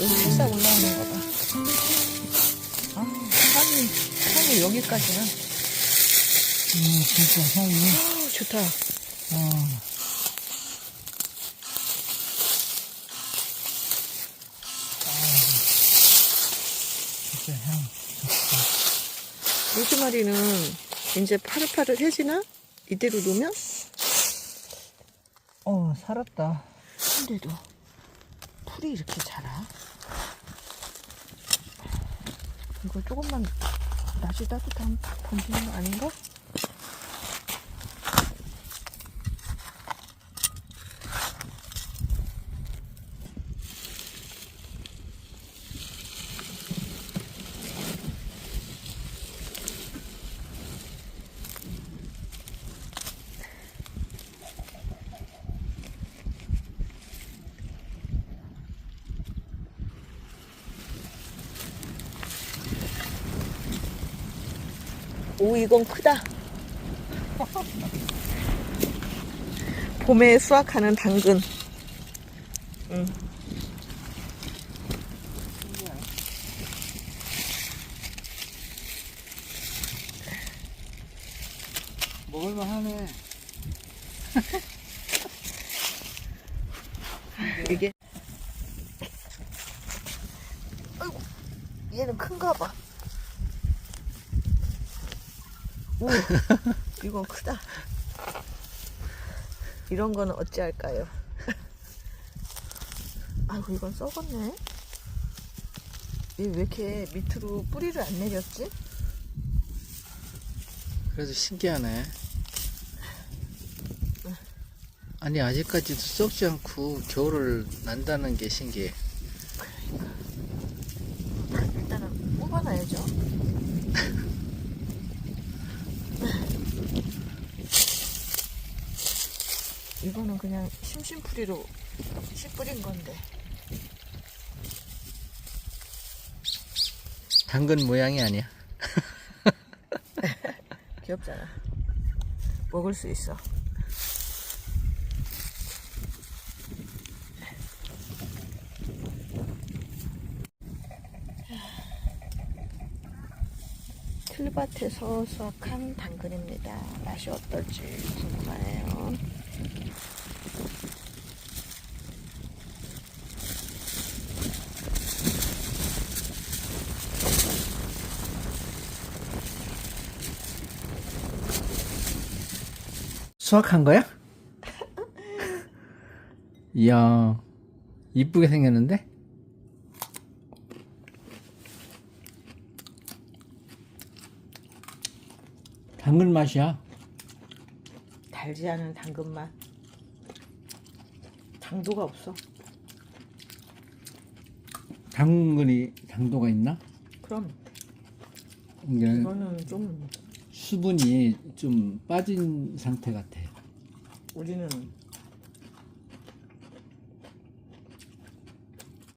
여기 살짝 올라오는 거 봐. 아, 산이, 산이 여기까지야. 음, 진짜 향이. 아, 좋다. 아. 로즈마리는 이제 파릇파릇해지나? 이대로 놓으면? 어, 살았다. 근데도. 풀이 이렇게 자라? 이거 조금만 낮이 번지는 거 아닌가? 오, 이건 크다. 봄에 수확하는 당근. 응. 먹을만 하네. 이게. 아이고, 얘는 큰가 봐. 오, 이건 크다. 이런 거는 어찌할까요? 아이고, 이건 썩었네. 얘 왜 이렇게 밑으로 뿌리를 안 내렸지? 그래도 신기하네. 아니, 아직까지도 썩지 않고 겨울을 난다는 게 신기해. 이거는 그냥 심심풀이로 씨 뿌린 건데. 당근 모양이 아니야. 귀엽잖아. 먹을 수 있어. 틀밭에서 수확한 당근입니다. 맛이 어떨지 궁금하네요. 수확한 거야? 이야, 이쁘게 생겼는데? 당근 맛이야. 달지 않은 당근 맛. 당도가 없어. 당근이 당도가 있나? 그럼 이게 이거는 좀 수분이 좀 빠진 상태 같아. 우리는